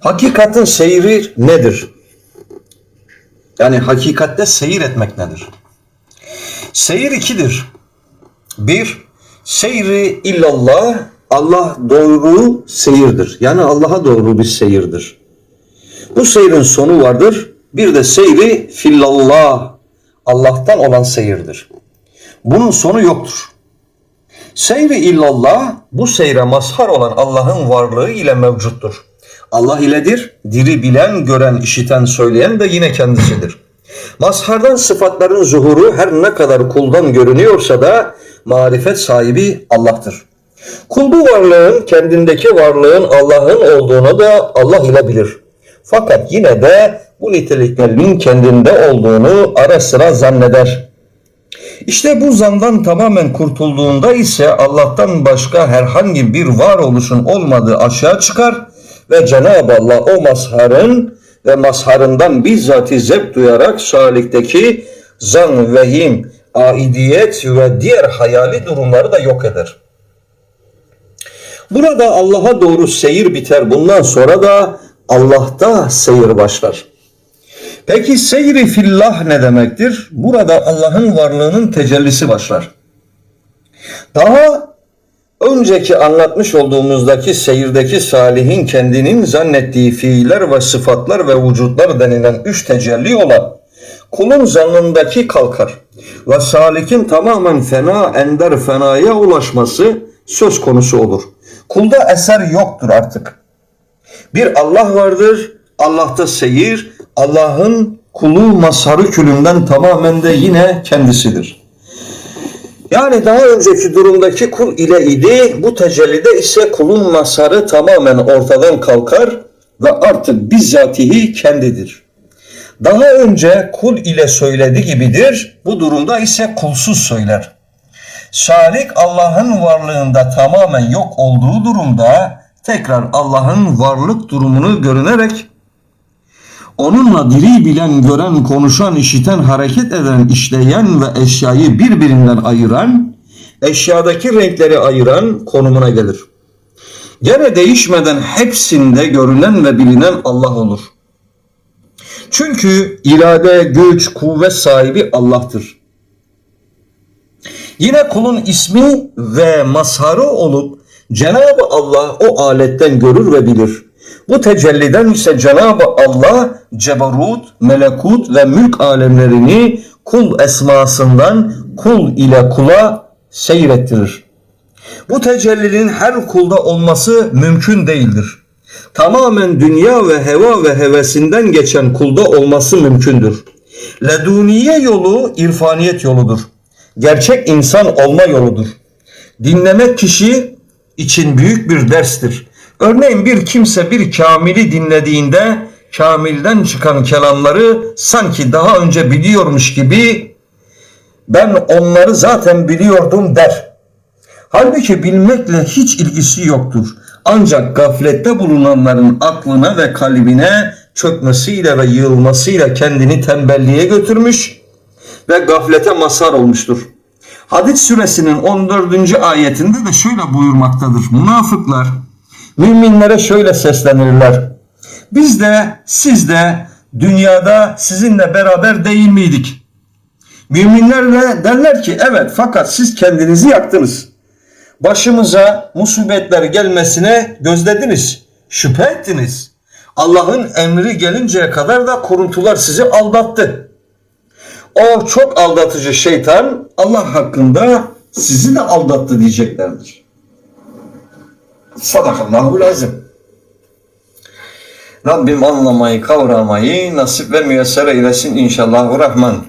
Hakikatin seyri nedir? Yani hakikatte seyir etmek nedir? Seyir ikidir. Bir, seyri illallah, Allah doğru seyirdir. Yani Allah'a doğru bir seyirdir. Bu seyrin sonu vardır. Bir de seyri fillallah, Allah'tan olan seyirdir. Bunun sonu yoktur. Seyri illallah bu seyre mazhar olan Allah'ın varlığı ile mevcuttur. Allah iledir, diri bilen, gören, işiten, söyleyen de yine kendisidir. Mazhardan sıfatların zuhuru her ne kadar kuldan görünüyorsa da marifet sahibi Allah'tır. Kul bu varlığın kendindeki varlığın Allah'ın olduğunu da Allah ile bilir. Fakat yine de bu niteliklerinin kendinde olduğunu ara sıra zanneder. İşte bu zandan tamamen kurtulduğunda ise Allah'tan başka herhangi bir varoluşun olmadığı aşağı çıkar ve Cenab-ı Allah o mazharın ve mazharından bizzati zevk duyarak salikteki zan, vehim, aidiyet ve diğer hayali durumları da yok eder. Burada Allah'a doğru seyir biter. Bundan sonra da Allah'ta seyir başlar. Peki seyri fillah ne demektir? Burada Allah'ın varlığının tecellisi başlar. Daha önceki anlatmış olduğumuzdaki seyirdeki salihin kendinin zannettiği fiiller ve sıfatlar ve vücutlar denilen üç tecelli olan kulun zannındaki kalkar ve salikin tamamen fena ender fenaya ulaşması söz konusu olur. Kulda eser yoktur artık. Bir Allah vardır, Allah'ta seyir, Allah'ın kulu masarı külünden tamamen de yine kendisidir. Yani daha önceki durumdaki kul ile idi, bu tecellide ise kulun masarı tamamen ortadan kalkar ve artık bizzatihi kendidir. Daha önce kul ile söyledi gibidir, bu durumda ise kulsuz söyler. Salik Allah'ın varlığında tamamen yok olduğu durumda tekrar Allah'ın varlık durumunu görünerek onunla diri bilen, gören, konuşan, işiten, hareket eden, işleyen ve eşyayı birbirinden ayıran, eşyadaki renkleri ayıran konumuna gelir. Gene değişmeden hepsinde görünen ve bilinen Allah olur. Çünkü irade, güç, kuvvet sahibi Allah'tır. Yine kulun ismi ve mazharı olup Cenab-ı Allah o aletten görür ve bilir. Bu tecelliden ise Cenab-ı Allah cebarut, melekut ve mülk alemlerini kul esmasından kul ile kula seyrettirir. Bu tecellinin her kulda olması mümkün değildir. Tamamen dünya ve heva ve hevesinden geçen kulda olması mümkündür. Leduniye yolu irfaniyet yoludur. Gerçek insan olma yoludur. Dinlemek kişi için büyük bir derstir. Örneğin bir kimse bir kamili dinlediğinde kamilden çıkan kelamları sanki daha önce biliyormuş gibi ben onları zaten biliyordum der. Halbuki bilmekle hiç ilgisi yoktur. Ancak gaflette bulunanların aklına ve kalbine çökmesiyle ve yığılmasıyla kendini tembelliğe götürmüş ve gaflete mazhar olmuştur. Hadis suresinin 14. ayetinde de şöyle buyurmaktadır. Münafıklar müminlere şöyle seslenirler. Biz de siz de dünyada sizinle beraber değil miydik? Müminler de derler ki evet fakat siz kendinizi yaktınız. Başımıza musibetler gelmesine gözlediniz. Şüphe ettiniz. Allah'ın emri gelinceye kadar da kuruntular sizi aldattı. O çok aldatıcı şeytan Allah hakkında sizi de aldattı diyeceklerdir. Sadakallahu lazım. Rabbim anlamayı, kavramayı nasip ve müyesser eylesin inşallah. Rahman.